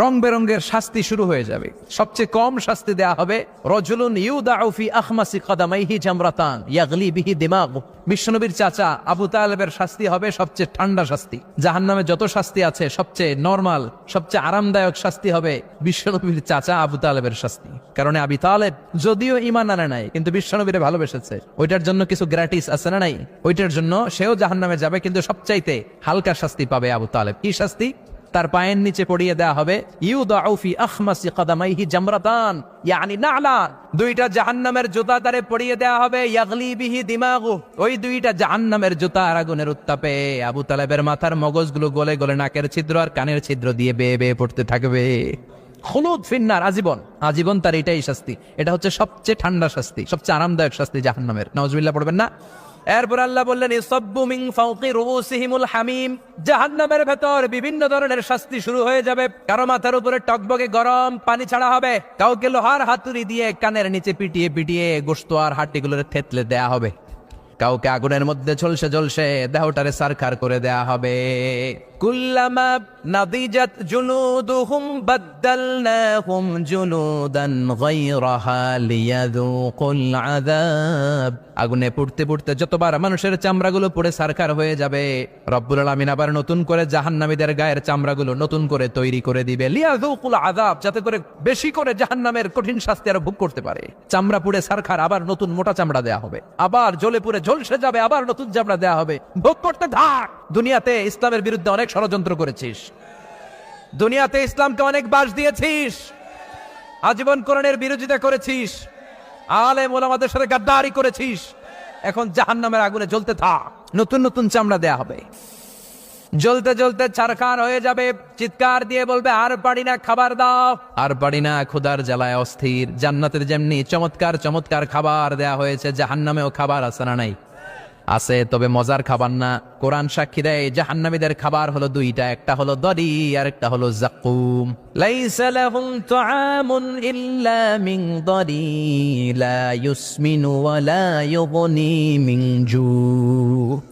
রং বেরঙ্গের শাস্তি শুরু হয়ে যাবে। সবচেয়ে কম শাস্তি দেয়া হবে, রজুলুন ইউদাউ ফি আখমাসি কদামাইহি জামরাতান, ইয়াগলি বিহি দিমাগ। বিশ্বনবীর চাচা আবু তালেবের শাস্তি হবে সবচেয়ে ঠান্ডা শাস্তি। জাহান্নামে যত শাস্তি আছে, সবচেয়ে নরমাল, সবচেয়ে আরামদায়ক শাস্তি হবে বিশ্বনবীর চাচা আবু তালেবের শাস্তি। কারণ আবি তালেব যদিও ইমান আনে নাই, কিন্তু বিশ্বনবীরে ভালোবেসেছে। ওইটার জন্য কিছু গ্র্যাটিস আছে না নাই? ওইটার জন্য সেও জাহান্নামে যাবে, কিন্তু সবচাইতে হালকা শাস্তি পাবে আবু তালেব। কি শাস্তি? তার পায়ের নিচে পড়িয়ে দেয়া হবে। ইউদাউ ফি আখমাসি কদামাইহি জামরাতান। ইয়ানি নালা। দুইটা জাহান্নামের জুতা তারে পড়িয়ে দেয়া হবে। ইয়াগলি দিমাগু। ওই দুইটা জাহান্নামের জুতা আর আগুনের উত্তাপে আবু তালেবের মাথার মগজগুলো গলে গলে নাকের ছিদ্র আর কানের ছিদ্র দিয়ে বেয়ে বেয়ে পড়তে থাকবে। হলুদ ফিন্নার, আজীবন। আজীবন তার এটাই শাস্তি। এটা হচ্ছে সবচেয়ে ঠান্ডা শাস্তি, সবচেয়ে আরামদায়ক শাস্তি জাহান্নামের। নওয়াজবিল্লাহ পড়বেন না? এরপর আল্লাহ বললেন হামিম। জাহান্নামের ভেতর বিভিন্ন ধরনের শাস্তি শুরু হয়ে যাবে। কারও মাথার উপরে টকবকে গরম পানি ছাড়া হবে। কাউকে লোহার হাতুড়ি দিয়ে কানের নিচে পিটিয়ে পিটিয়ে গোস্ত আর হাড্ডিগুলোর থেতলে দেয়া হবে। কাউকে আগুনের মধ্যে ঝলসে ঝলসে দেহটারে সারখার করে দেয়া হবে। কুল্লামা নাদিজাত জুনুদুহুম বাদদালনাহুম জুনুদান গায়রাহা লিয়াযুকুল আযাব। আগুনে পুড়তে পুড়তে যতবার মানুষের চামড়াগুলো পুড়ে সারখার হয়ে যাবে রব্বুল আলামিন আবার নতুন করে জাহান্নামীদের গায়ের চামড়াগুলো নতুন করে তৈরি করে দিবে। লিয়াযুকুল আযাব যাতে করে বেশি করে জাহান্নামের কঠিন শাস্তি আর ভোগ করতে পারে। চামড়া পুড়ে সারখার আবার নতুন মোটা চামড়া দেয়া হবে। আবার জ্বলে পুড়ে ঝলসে যাবে, আবার নতুন চামড়া দেয়া হবে। ভোগ করতে থাক দুনিয়াতে ইসলামের বিরুদ্ধে অনেক ষড়যন্ত্র করেছিস। দুনিয়াতে ইসলামকে অনেক বাস দিয়েছিস। আজীবন কোরআনের বিরোধিতা করেছিস। আলে মোলামাদের সাথে গাদ্দারি করেছিস। এখন জাহান্নামের আগুনে জ্বলতে থাক। নতুন নতুন চামড়া দেয়া হবে। জ্বলতে জ্বলতে চারখার হয়ে যাবে। চিৎকার দিয়ে বলবে, আর পারি না, খাবার দাও। আর পারি না ক্ষুদার জ্বালায় অস্থির। জান্নাতের যেমনি চমৎকার চমৎকার খাবার দেয়া হয়েছে, জাহান্নামেও খাবার আছে না নাই? আছে, তবে মজার খাবার না। কোরআন সাক্ষী দেয়, জাহান্নামীদের খাবার হলো দুইটা, একটা হলো দরি আর একটা হলো জাকুম। লাইসা লাহুম তুআমুন ইল্লা মিন দরি লা ইউসমিনু ওয়া লা ইউগনি মিন জু।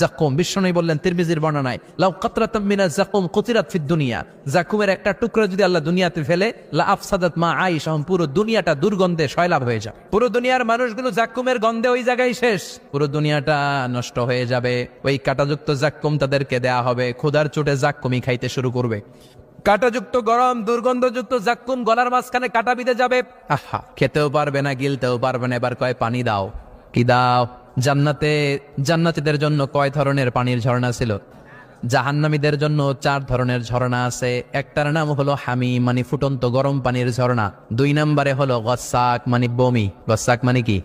জাকুম বিষ্ণু বললেন, তিরমিজির বর্ণনায়, লাউ কাতরাতাম মিনা জাকুম কুতিরাত ফিদ দুনিয়া। জাকুমের একটা টুকরো যদি আল্লাহ দুনিয়াতে ফেলে, লা আফসাদাত মা আইশ পুরো দুনিয়াটা দুর্গন্ধে সয়লাভ হয়ে যাবে। পুরো দুনিয়ার মানুষগুলো জাকুমের গন্ধে ওই জায়গায় শেষ। পুরো দুনিয়াটা নষ্ট হয়ে যাবে। ওই কাটাযুক্ত জাক্কুম তাদেরকে দেয়া হবে। ক্ষুধার চোটে জাক্কুমই খাইতে শুরু করবে। কাটাযুক্ত গরম, দুর্গন্ধযুক্ত জাক্কুম গলার মাঝখানে কাটা বিঁধে যাবে। আহা, খেতেও পারবে না, গিলতেও পারবে না। এবার কয়, পানি দাও, কি দাও? জান্নাতে, জান্নাতীদের জন্য কয় ধরনের পানির ঝর্ণা ছিল? জাহান্নামীদের জন্য চার ধরনের ঝর্ণা আছে। একটার নাম হলো হামি মানে ফুটন্ত গরম পানির ঝর্ণা। দুই নম্বরে হলো গসাক মানে বমি। গসাক মানে কি?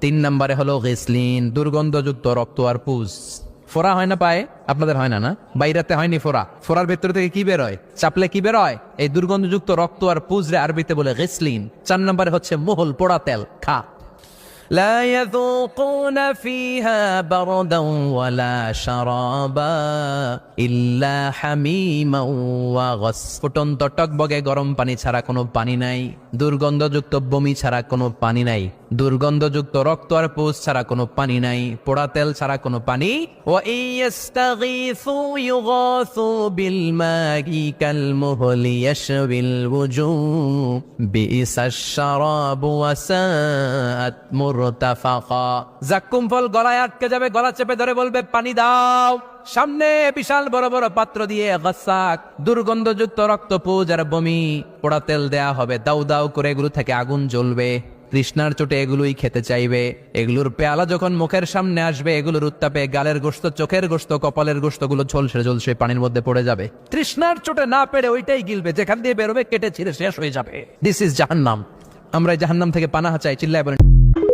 তিন নম্বরে হলো গেসলিন, দুর্গন্ধযুক্ত রক্ত আর পুজ। ফোরা হয় না পায়ে? আপনাদের হয় না না? বাইরাতে হয়নি ফোরা ফোরার ভেতর থেকে কি বেরোয়? চাপলে কি বেরোয়? এই দুর্গন্ধযুক্ত রক্ত আর পুজরে আরবিতে বলে গেসলিন। চার নম্বরে হচ্ছে মোহল পোড়া তেল, খা। لا يذوقون فيها بردا ولا شرابا إلا حميما وغس ফুটন্ত টকবগে গরম পানি ছাড়া কোনো পানি নাই দুর্গন্ধযুক্ত বমি ছাড়া কোনো পানি নাই দুর্গন্ধযুক্ত রক্ত আর পোষ ছাড়া কোনো পানি নাই, পোড়া তেল ছাড়া কোনো পানি। ও জাক্কুম ফল গলায় আটকে যাবে, গলা চেপে ধরে বলবে, পানি দাও। সামনে বিশাল বড় বড় পাত্র দিয়ে গাছাক দুর্গন্ধযুক্ত রক্ত পুজ আর বমি, পোড়া তেল দেয়া হবে। দাউ দাউ করে এগুলো থেকে আগুন জ্বলবে। তৃষ্ণার চোটে এগুলোই খেতে চাইবে। এগুলোর পেয়ালা যখন মুখের সামনে আসবে, এগুলোর উত্তাপে গালের গোস্ত চোখের গোস্ত কপালের গোস্তগুলো ঝলসে ঝলসে পানির মধ্যে পড়ে যাবে। তৃষ্ণার চোটে না পেরে ওইটাই গিলবে, যেখান দিয়ে বেরোবে, কেটে ছিঁড়ে শেষ হয়ে যাবে। দিস ইজ জাহান্নাম। আমরা জাহান্নাম থেকে পানাহা চাই, চিল্লায় বলেন